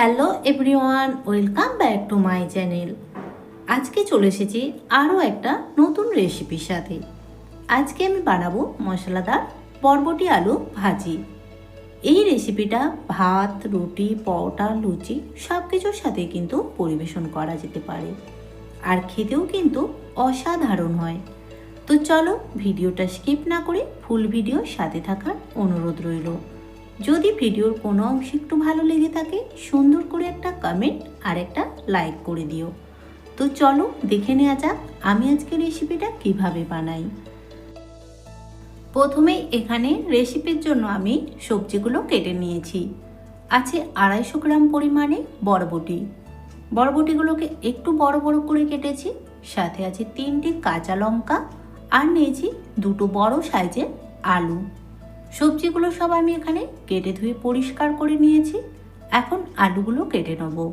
Hello everyone, welcome back to my channel. আজকে চলে এসেছি আরও একটা নতুন রেসিপির সাথে। আজকে আমি বানাবো মশলাদার বরবটি আলু ভাজি। এই রেসিপিটা ভাত, রুটি, পরোটা, লুচি সব কিছুর সাথে কিন্তু পরিবেশন করা যেতে পারে। আর খেতেও কিন্তু অসাধারণ হয়। তো চলো ভিডিওটা স্কিপ না করে ফুল ভিডিও সাথে থাকার অনুরোধ রইল। যদি ভিডিওর কোনো অংশ একটু ভালো লেগে থাকে, সুন্দর করে একটা কমেন্ট আর একটা লাইক করে দিও। তো চলো দেখে নেওয়া যাক আমি আজকে রেসিপিটা কীভাবে বানাই। প্রথমেই এখানে রেসিপির জন্য আমি সবজিগুলো কেটে নিয়েছি। আছে আড়াইশো গ্রাম পরিমাণে বরবটি। বরবটিগুলোকে একটু বড় বড় করে কেটেছি, সাথে আছে তিনটে কাঁচা লঙ্কা আর নিয়েছি দুটো বড় সাইজের আলু। সবজিগুলো সব আমি এখানে কেটে ধুয়ে পরিষ্কার করে নিয়েছি। এখন আলুগুলো কেটে নেব।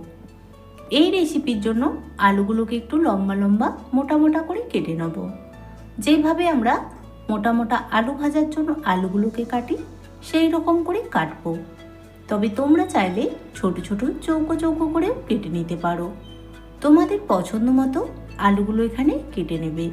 এই রেসিপির জন্য আলুগুলোকে একটু লম্বা লম্বা, মোটা মোটা করে কেটে নেব। যেভাবে আমরা মোটা মোটা আলু ভাজার জন্য আলুগুলোকে কাটি, সেই রকম করে কাটবো। তবে তোমরা চাইলে ছোট ছোট চৌকো চৌকো করেও কেটে নিতে পারো। তোমাদের পছন্দ মতো আলুগুলো এখানে কেটে নেবে।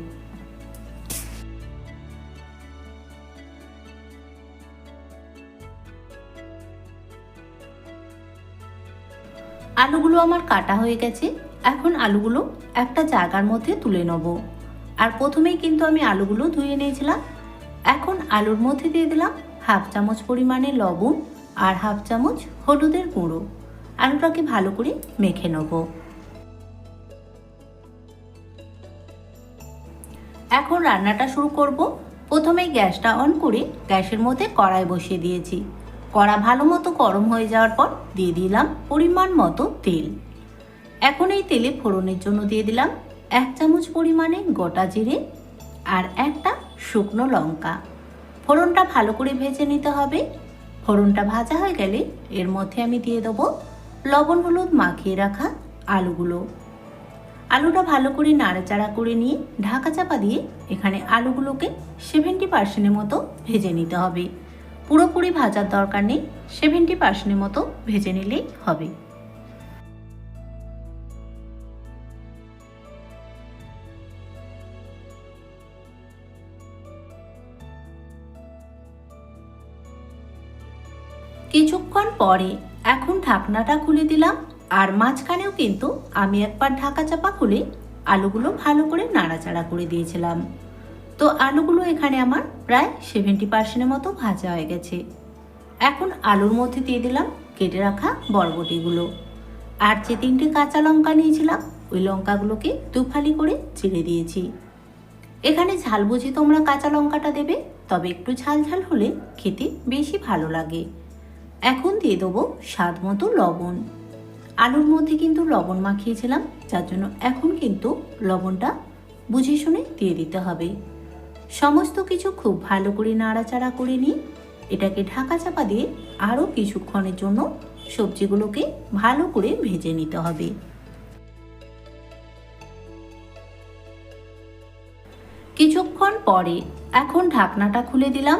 আলুগুলো আমার কাটা হয়ে গেছে, এখন আলুগুলো একটা জায়গার মধ্যে তুলে নেব। আর প্রথমেই কিন্তু আমি আলুগুলো ধুয়ে নিয়েছিলাম। এখন আলুর মধ্যে দিয়ে দিলাম হাফ চামচ পরিমাণে লবণ আর হাফ চামচ হলুদের গুঁড়ো। আলুটাকে ভালো করে মেখে নেব। এখন রান্নাটা শুরু করব। প্রথমেই গ্যাসটা অন করে গ্যাসের মধ্যে কড়াই বসিয়ে দিয়েছি। কড়া ভালো মতো গরম হয়ে যাওয়ার পর দিয়ে দিলাম পরিমাণ মতো তেল। এখন এই তেলে ফোড়নের জন্য দিয়ে দিলাম এক চামচ পরিমাণে গোটা জিরে আর একটা শুকনো লঙ্কা। ফোড়নটা ভালো করে ভেজে নিতে হবে। ফোড়নটা ভাজা হয়ে গেলে এর মধ্যে আমি দিয়ে দেবো লবণ হলুদ মাখিয়ে রাখা আলুগুলো। আলুটা ভালো করে নাড়াচাড়া করে নিয়ে ঢাকা চাপা দিয়ে এখানে আলুগুলোকে সেভেন্টি পার্সেন্টের মতো ভেজে নিতে হবে। পুরোপুরি ভাজার দরকার নেই, সেভেন্টি পার্সেন্টের মতো ভেজে নিলেই হবে। কিছুক্ষণ পরে এখন ঢাকনাটা খুলে দিলাম, আর মাঝখানেও কিন্তু আমি একবার ঢাকা চাপা খুলে আলুগুলো ভালো করে নাড়াচাড়া করে দিয়েছিলাম। তো আলুগুলো এখানে আমার প্রায় সেভেন্টি পার্সেন্টের মতো ভাজা হয়ে গেছে। এখন আলুর মধ্যে দিয়ে দিলাম কেটে রাখা বরবটিগুলো। আর যে তিনটে কাঁচা লঙ্কা নিয়েছিলাম, ওই লঙ্কাগুলোকে দুফালি করে ছিঁড়ে দিয়েছি। এখানে ঝাল বুঝি তোমরা কাঁচা লঙ্কাটা দেবে, তবে একটু ঝাল ঝাল হলে খেতে বেশি ভালো লাগে। এখন দিয়ে দেবো স্বাদ মতো লবণ। আলুর মধ্যে কিন্তু লবণ মাখিয়েছিলাম, যার জন্য এখন কিন্তু লবণটা বুঝে শুনে দিয়ে দিতে হবে। সমস্ত কিছু খুব ভালো করে নাড়াচাড়া করে নিয়ে এটাকে ঢাকা চাপা দিয়ে আরও কিছুক্ষণের জন্য সবজিগুলোকে ভালো করে ভেজে নিতে হবে। কিছুক্ষণ পরে এখন ঢাকনাটা খুলে দিলাম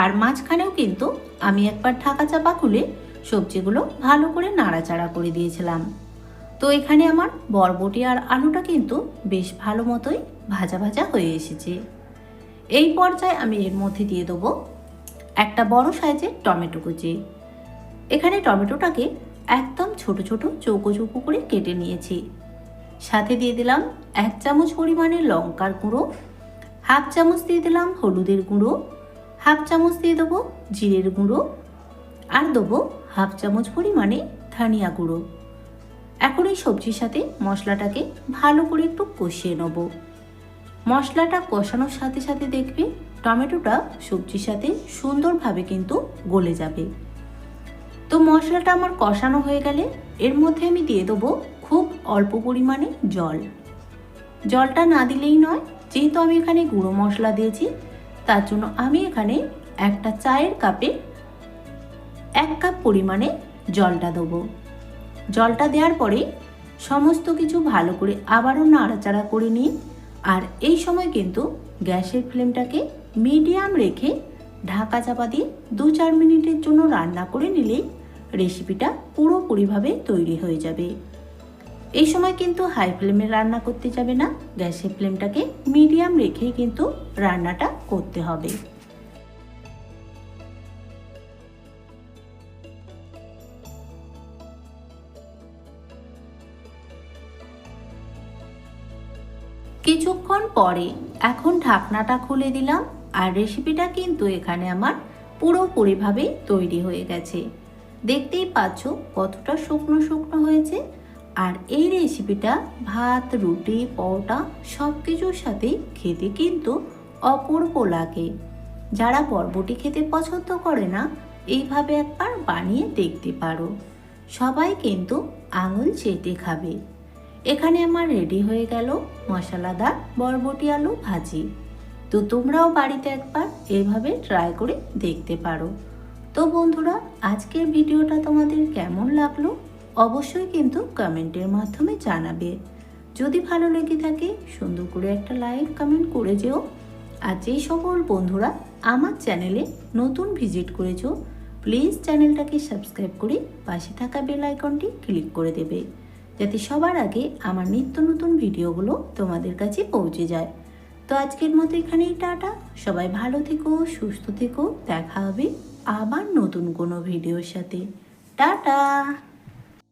আর মাঝখানেও কিন্তু আমি একবার ঢাকা চাপা খুলে সবজিগুলো ভালো করে নাড়াচাড়া করে দিয়েছিলাম। তো এখানে আমার বরবটি আর আলুটা কিন্তু বেশ ভালো মতোই ভাজা ভাজা হয়ে এসেছে। এই পর্যায়ে আমি এর মধ্যে দিয়ে দেবো একটা বড় সাইজের টমেটো কুচি। এখানে টমেটোটাকে একদম ছোট ছোট চৌকো চৌকো করে কেটে নিয়েছি। সাথে দিয়ে দিলাম এক চামচ পরিমাণে লঙ্কার গুঁড়ো, হাফ চামচ দিয়ে দিলাম হলুদের গুঁড়ো, হাফ চামচ দিয়ে দেবো জিরের গুঁড়ো আর দেবো হাফ চামচ পরিমাণে ধনিয়া গুঁড়ো। এখন এই সবজির সাথে মশলাটাকে ভালো করে একটু কষিয়ে নেব। মশলাটা কষানোর সাথে সাথে দেখবে টমেটোটা সবজির সাথে সুন্দরভাবে কিন্তু গলে যাবে। তো মশলাটা আমার কষানো হয়ে গেলে এর মধ্যে আমি দিয়ে দেবো খুব অল্প পরিমাণে জল। জলটা না দিলেই নয়, যেহেতু আমি এখানে গুঁড়ো মশলা দিয়েছি, তার জন্য আমি এখানে একটা চায়ের কাপে এক কাপ পরিমাণে জলটা দেবো। জলটা দেওয়ার পরে সমস্ত কিছু ভালো করে আবারও নাড়াচাড়া করে নিই আর এই সময় কিন্তু গ্যাসের ফ্লেমটাকে মিডিয়াম রেখে ঢাকা চাপা দিয়ে দু চার মিনিটের জন্য রান্না করে নিলেই রেসিপিটা পুরোপুরিভাবে তৈরি হয়ে যাবে। এই সময় কিন্তু হাই ফ্লেমে রান্না করতে যাবে না, গ্যাসের ফ্লেমটাকে মিডিয়াম রেখেই কিন্তু রান্নাটা করতে হবে। কিছুক্ষণ পরে এখন ঢাকনাটা খুলে দিলাম আর রেসিপিটা কিন্তু এখানে আমার পুরোপুরিভাবে তৈরি হয়ে গেছে। দেখতেই পাচ্ছ কতটা শুকনো শুকনো হয়েছে আর এই রেসিপিটা ভাত, রুটি, পরোটা সব কিছুর সাথেই খেতে কিন্তু অপূর্ব লাগে। যারা বরবটি খেতে পছন্দ করে না, এইভাবে একবার বানিয়ে দেখতে পারো। সবাই কিন্তু আঙুল চেটে খাবে। এখানে আমার রেডি হয়ে গেল মশলাদার বরবটি আলু ভাজি। তো তোমরাও বাড়িতে একবার এভাবে ট্রাই করে দেখতে পারো। তো বন্ধুরা, আজকের ভিডিওটা তোমাদের কেমন লাগল অবশ্যই কিন্তু কমেন্টের মাধ্যমে জানাবে। যদি ভালো লেগে থাকে, সুন্দর করে একটা লাইক কমেন্ট করে যেও। আর যেই সকল বন্ধুরা আমার চ্যানেলে নতুন ভিজিট করেছ প্লিজ চ্যানেলটাকে সাবস্ক্রাইব করে পাশে থাকা বেল আইকনটি ক্লিক করে দেবে। যাতে সবার আগে আমার নিত্য নতুন ভিডিওগুলো তোমাদের কাছে পৌঁছে যায়। তো আজকের মতো এখানেই টাটা। সবাই ভালো থেকো, সুস্থ থেকো। দেখা হবে আবার নতুন কোনো ভিডিওর সাথে। টাটা!